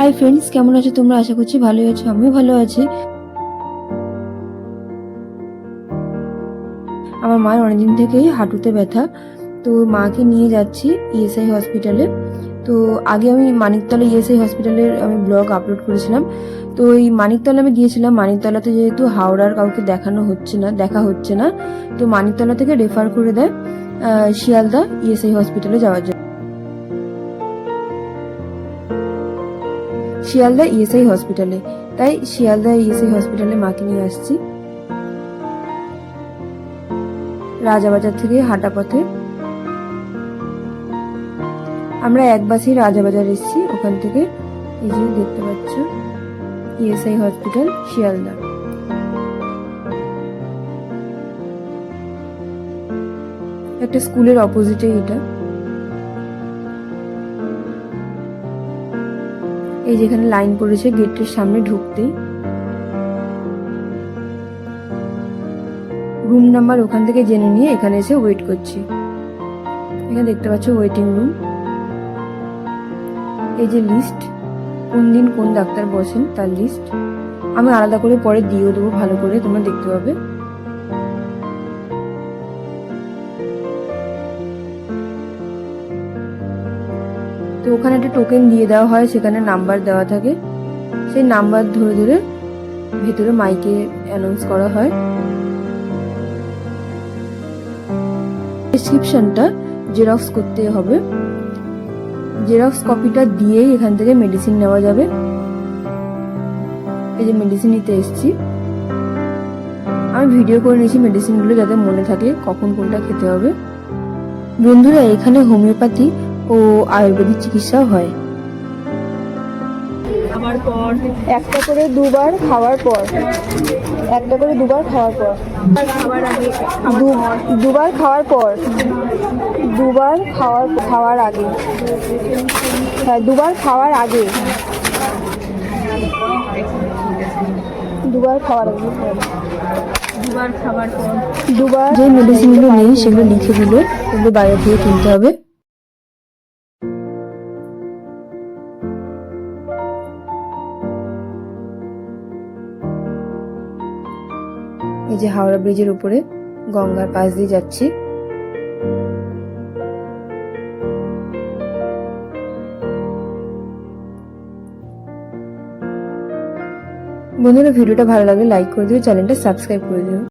Hi friends কেমন আছো তোমরা? আশা করছি ভালোই আছো, আমিও ভালো আছি। আমার মায়ের অনেকদিন থেকেই হাঁটুতে ব্যথা, তো মাকে নিয়ে যাচ্ছি ইএসআই হসপিটালে তো আগে আমি মানিকতলা ইএসআই হসপিটালের আমি ব্লগ আপলোড করেছিলাম। তো এই মানিকতলা আমি গিয়েছিলাম, মানিকতলাতে যেহেতু হাওড়ার কাউকে দেখানো হচ্ছে না, দেখা হচ্ছে না, তো মানিকতলা থেকে রেফার করে দেয় শিয়ালদা ইএসআই হসপিটালে যাওয়ার জন্য। শিয়ালদা ইএসআই হসপিটালে তাই শিয়ালদা ইএসআই হসপিটালে মাকে নিয়ে আসছি। রাজাবাজার থেকে হাঁটা পথে আমরা এক বাসেই রাজাবাজার এসেছি, ওখান থেকে এই যে দেখতে পাচ্ছ ইএসআই হসপিটাল শিয়ালদা। একটা স্কুলের অপোজিটে এটা। এই যেখানে লাইন পড়েছে, গেটের সামনে ঢুকতেই রুম নাম্বার ওখান থেকে জেনে নিয়ে এখানে এসে ওয়েট করছি। এখানে দেখতে পাচ্ছ ওয়েটিং রুম এই যে লিস্ট কোন দিন কোন ডাক্তার বসেন তার লিস্ট আমি আলাদা করে পরে দিয়েও দেবো, ভালো করে তোমরা দেখতে পাবে। তো ওখানে একটা টোকেন দিয়ে দেওয়া হয়, সেখানে নাম্বার দেওয়া থাকে। সেই নাম্বার ধরে ধরে ভেতরে মাইকে অ্যানাউন্স করা হয়। প্রেসক্রিপশনটা জেরক্স করতে হবে। জেরক্স কপিটা দিয়েই এখান থেকে মেডিসিন নেওয়া যাবে। এই যে মেডিসিন নিতে এসেছি। আমি ভিডিও করে নিয়েছি মেডিসিনগুলো যাতে মনে থাকে কখন কোনটা খেতে হবে। বন্ধুরা, এখানে হোমিওপ্যাথি ও আয়ুর্বেদিক চিকিৎসাও হয়। পর। একটা করে দুবার খাওয়ার পর। একটা করে দুবার খাওয়ার পর। দুবার খাওয়ার পর। দুবার খাওয়ার খাওয়ার আগে। হ্যাঁ দুবার খাওয়ার আগে। দুবার খাওয়ার আগে। দুবার খাবার পর। দুবার যে মেডিসিনগুলো নেই সেগুলো লিখে দিলে। এগুলো বাইরে থেকে কিনতে হবে। এই যে হাওড়া ব্রিজের উপরে গঙ্গার পাশ দিয়ে যাচ্ছি। বন্ধুরা, ভিডিওটা ভালো লাগলে লাইক করে দিও, চ্যানেলটা সাবস্ক্রাইব করে দিও।